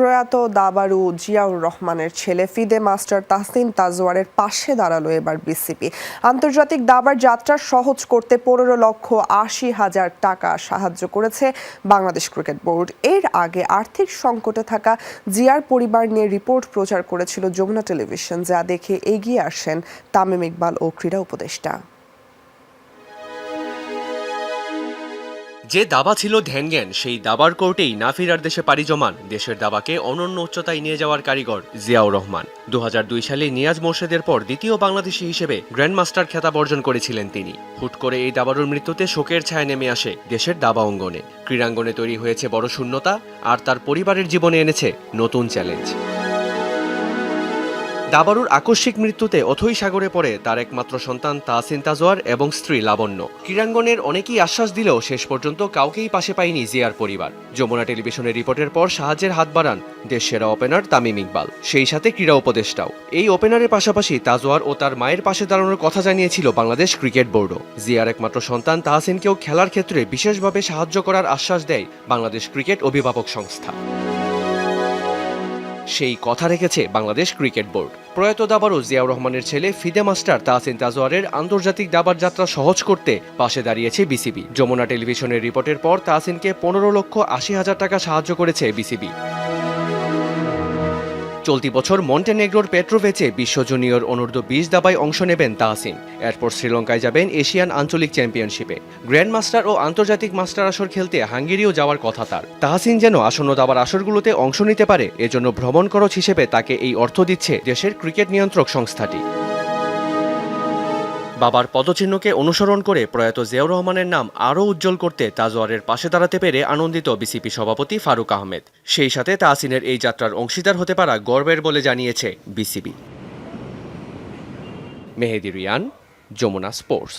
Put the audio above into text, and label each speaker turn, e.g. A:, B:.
A: প্রয়াত দাবারু জিয়াউর রহমানের ছেলে ফিদে মাস্টার তাহসিন তাজওয়ারের পাশে দাঁড়াল এবার বিসিবি। আন্তর্জাতিক দাবার যাত্রা সহজ করতে পনেরো লক্ষ আশি হাজার টাকা সাহায্য করেছে বাংলাদেশ ক্রিকেট বোর্ড। এর আগে আর্থিক সংকটে থাকা জিয়ার পরিবার নিয়ে রিপোর্ট প্রচার করেছিল যমুনা টেলিভিশন, যা দেখে এগিয়ে আসেন তামিম ইকবাল ও ক্রীড়া উপদেষ্টা।
B: যে দাবা ছিল ধ্যানজ্ঞান সেই দাবার কোর্টেই না ফেরার দেশে পাড়ি জমান। দেশের দাবাকে অনন্য উচ্চতায় নিয়ে যাওয়ার কারিগর জিয়াউর রহমান। দু হাজার দুই সালে নিয়াজ মোর্শেদের পর দ্বিতীয় বাংলাদেশি হিসেবে গ্র্যান্ডমাস্টার খেতাব অর্জন করেছিলেন তিনি। হুট করে এই দাবারুর মৃত্যুতে শোকের ছায়া নেমে আসে দেশের দাবা অঙ্গনে। ক্রীড়াঙ্গনে তৈরি হয়েছে বড় শূন্যতা, আর তার পরিবারের জীবনে এনেছে নতুন চ্যালেঞ্জ। দাবারুর আকস্মিক মৃত্যুতে অথই সাগরে পড়ে তার একমাত্র সন্তান তাহসিন তাজোয়ার এবং স্ত্রী লাবণ্য। ক্রীড়াঙ্গনের অনেকেই আশ্বাস দিলেও শেষ পর্যন্ত কাউকেই পাশে পায়নি জিয়ার পরিবার। যমুনা টেলিভিশনের রিপোর্টের পর সাহায্যের হাত বাড়ান দেশ সেরা ওপেনার তামিম ইকবাল, সেই সাথে ক্রীড়া উপদেষ্টাও। এই ওপেনারের পাশাপাশি তাজোয়ার ও তার মায়ের পাশে দাঁড়ানোর কথা জানিয়েছিল বাংলাদেশ ক্রিকেট বোর্ডও। জিয়ার একমাত্র সন্তান তাহসিনকেও খেলার ক্ষেত্রে বিশেষভাবে সাহায্য করার আশ্বাস দেয় বাংলাদেশ ক্রিকেট অভিভাবক সংস্থা। সেই কথা রেখেছে বাংলাদেশ ক্রিকেট বোর্ড। প্রয়াত দাবারও জিয়াউর রহমানের ছেলে ফিদে মাস্টার তাহসিন তাজওয়ারের আন্তর্জাতিক দাবার যাত্রা সহজ করতে পাশে দাঁড়িয়েছে বিসিবি। যমুনা টেলিভিশনের রিপোর্টের পর তাহসিনকে পনেরো লক্ষ আশি হাজার টাকা সাহায্য করেছে বিসিবি। চলতি বছর মন্টেনেগ্রোর পেট্রোভেচে বিশ্ব জুনিয়র অনূর্ধ্ব বিশ দাবায় অংশ নেবেন তাহসিন। এরপর শ্রীলঙ্কায় যাবেন এশিয়ান আঞ্চলিক চ্যাম্পিয়নশিপে। গ্র্যান্ড মাস্টার ও আন্তর্জাতিক মাস্টার আসর খেলতে হাঙ্গেরিও যাওয়ার কথা তার। তাহসিন যেন আসন্ন দাবার আসরগুলোতে অংশ নিতে পারে, এজন্য ভ্রমণ খরচ হিসেবে তাকে এই অর্থ দিচ্ছে দেশের ক্রিকেট নিয়ন্ত্রক সংস্থাটি। বাবার পদচিহ্নকে অনুসরণ করে প্রয়াত জিয়াউর রহমানের নাম আরও উজ্জ্বল করতে তাজওয়ারের পাশে দাঁড়াতে পেরে আনন্দিত বিসিপি সভাপতি ফারুক আহমেদ। সেই সাথে তাহসিনের এই যাত্রার অংশীদার হতে পারা গর্বের বলে জানিয়েছে বিসিবি। মেহেদি রিয়ান, যমুনা স্পোর্টস।